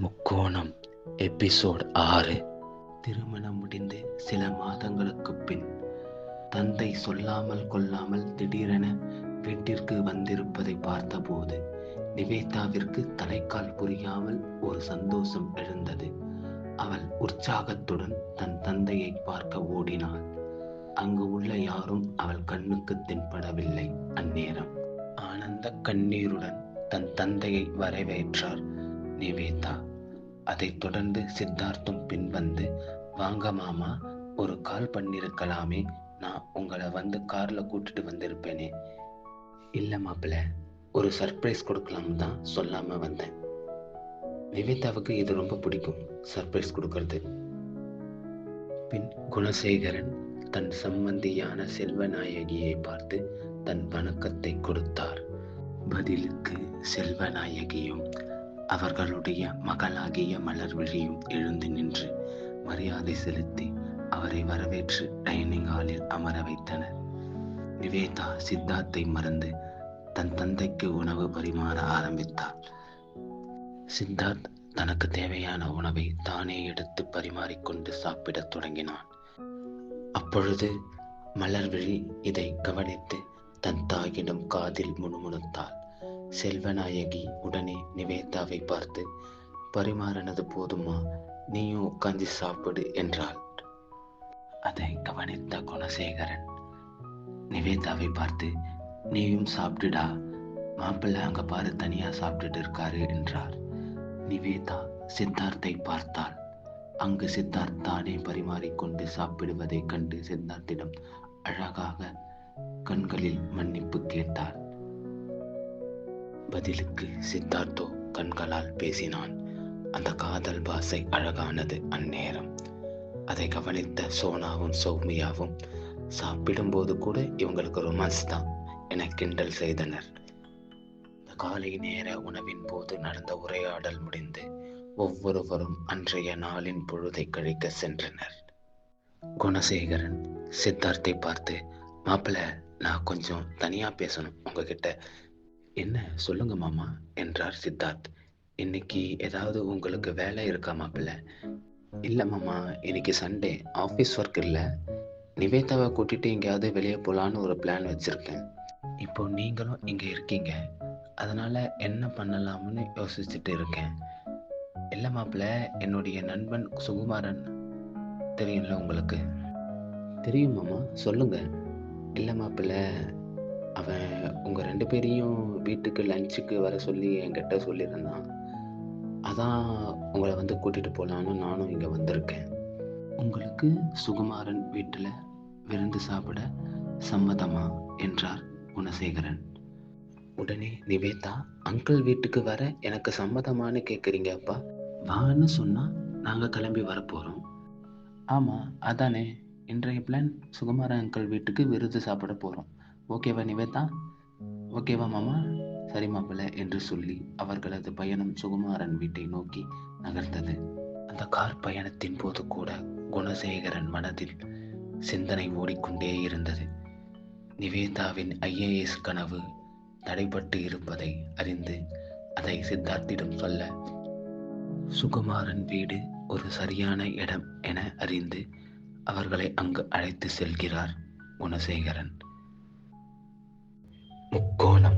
முக்கோணம் எபிசோட் ஆறு. திருமணம் முடிந்து சில மாதங்களுக்கு பின் தந்தை சொல்லாமல் கொள்ளாமல் திடீரென வீட்டிற்கு வந்திருப்பதை பார்த்தபோது நிவேதாவிற்கு தலைக்கால் புரியாமல் ஒரு சந்தோஷம் எழுந்தது. அவள் உற்சாகத்துடன் தன் தந்தையை பார்க்க ஓடினாள். அங்கு உள்ள யாரும் அவள் கண்ணுக்கு தென்படவில்லை அந்நேரம். ஆனந்த கண்ணீருடன் தன் தந்தையை வரவேற்றார். நிவேதா அதைத் தொடர்ந்து சித்தார்த்தும் பின்வந்து வாங்க மாமா ஒரு கால் பண்ணிருக்கலாமே. நான் உங்களை வந்து கார்ல கூட்டிட்டு வந்திருப்பேனே. இல்ல மாப்பிள்ள ஒரு சர்ப்ரைஸ் கொடுக்கலாம் தான் சொல்லாம வந்தேன். நிவேதாவுக்கு இது ரொம்ப பிடிக்கும் சர்ப்ரைஸ் கொடுக்கறது. பின் குணசேகரன் தன் சம்பந்தியான செல்வநாயகியை பார்த்து தன் வணக்கத்தை கொடுத்தார். பதிலுக்கு செல்வநாயகியும் அவர்களுடைய மகளாகிய மலர்விழியும் எழுந்து நின்று மரியாதை செலுத்தி அவரை வரவேற்று டைனிங் ஹாலில் அமர வைத்தனர். நிவேதா சித்தார்த்தை மறந்து தன் தந்தைக்கு உணவு பரிமாற ஆரம்பித்தாள். சித்தார்த் தனக்கு தேவையான உணவை தானே எடுத்து பரிமாறிக்கொண்டு சாப்பிடத் தொடங்கினான். அப்பொழுது மலர்விழி இதை கவனித்து தன் தாயிடம் காதில் முணுமுணுத்தாள். செல்வநாயகி உடனே நிவேதாவை பார்த்து பரிமாறினது போதுமா? நீயும் உட்காந்து சாப்பிடு என்றாள். அதை கவனித்த குணசேகரன் நிவேதாவை பார்த்து நீயும் சாப்பிடுடா. மாப்பிள்ளை அங்க பாரு தனியா சாப்பிட்டுட்டு இருக்காரு என்றார். நிவேதா சித்தார்த்தை பார்த்தாள். அங்கு சித்தார்த் தானே பரிமாறிக்கொண்டு சாப்பிடுவதைக் கண்டு சித்தார்த்திடம் அழகாக கண்களில் மன்னிப்பு கேட்டார் பதிலுக்கு சித்தார்த்தோ கண்களால் பேசினான். அந்த காதல் பாசை அழகானது அந்நேரம். அதை கவனித்த சோனாவும் சௌமியாவும் சாப்பிடும்போது கூட இவங்களுக்கு ரொமான்ஸ் தான் என கிண்டல் செய்தனர். இந்த காலை நேர உணவின் போது நடந்த உரையாடல் முடிந்து ஒவ்வொருவரும் அன்றைய நாளின் பொழுதை கழிக்க சென்றனர். குணசேகரன் சித்தார்த்தை பார்த்து மாப்பிள்ள நான் கொஞ்சம் தனியா பேசணும் உங்ககிட்ட. என்ன சொல்லுங்க மாமா என்றார் சித்தார்த். இன்னைக்கு ஏதாவது உங்களுக்கு வேலை இருக்கா மாப்பிள்ள? இல்லை மாமா இன்னைக்கு சண்டே. ஆஃபீஸ் ஒர்க் இல்லை. நிவேதாவை கூட்டிட்டு எங்கேயாவது வெளியே போகலான்னு ஒரு பிளான் வச்சுருக்கேன். இப்போ நீங்களும் இங்கே இருக்கீங்க. அதனால் என்ன பண்ணலாம்னு யோசிச்சுட்டு இருக்கேன். இல்லை மாப்பிள்ள என்னுடைய நண்பன் சுகுமாரன். தெரியும்ல உங்களுக்கு? தெரியும் மாமா. சொல்லுங்கள் இல்லை மாப்பிள்ள அவன் உங்கள் ரெண்டு பேரையும் வீட்டுக்கு லஞ்சுக்கு வர சொல்லி என்கிட்ட சொல்லியிருந்தான் அதான் உங்களை வந்து கூட்டிகிட்டு போகலான்னு நானும் இங்கே வந்திருக்கேன். உங்களுக்கு சுகுமாரன் வீட்டில் விருந்து சாப்பிட சம்மதமா? என்றார் குணசேகரன். உடனே நிவேதா அங்கிள் வீட்டுக்கு வர எனக்கு சம்மதமானு கேட்குறீங்க அப்பா? வான்னு சொன்னால் நாங்கள் கிளம்பி வரப்போகிறோம் ஆமாம் அதானே. இன்றைய பிளான் சுகுமாரன் அங்கிள் வீட்டுக்கு விருது சாப்பிட போகிறோம் ஓகேவா நிவேதா? ஓகேவா மாமா? சரி மாப்பிள்ள என்று சொல்லி அவர்களது பயணம் சுகுமாரன் வீட்டை நோக்கி நகர்ந்தது. அந்த கார் பயணத்தின் போது கூட குணசேகரன் மனதில் சிந்தனை ஓடிக்கொண்டே இருந்தது. நிவேதாவின் ஐஏஎஸ் கனவு தடைபட்டு இருப்பதை அறிந்து அதை சித்தார்த்திடம் சொல்ல சுகுமாரன் வீடு ஒரு சரியான இடம் என அறிந்து அவர்களை அங்கு அழைத்து செல்கிறார் குணசேகரன். முக்கோணம் தொடரும்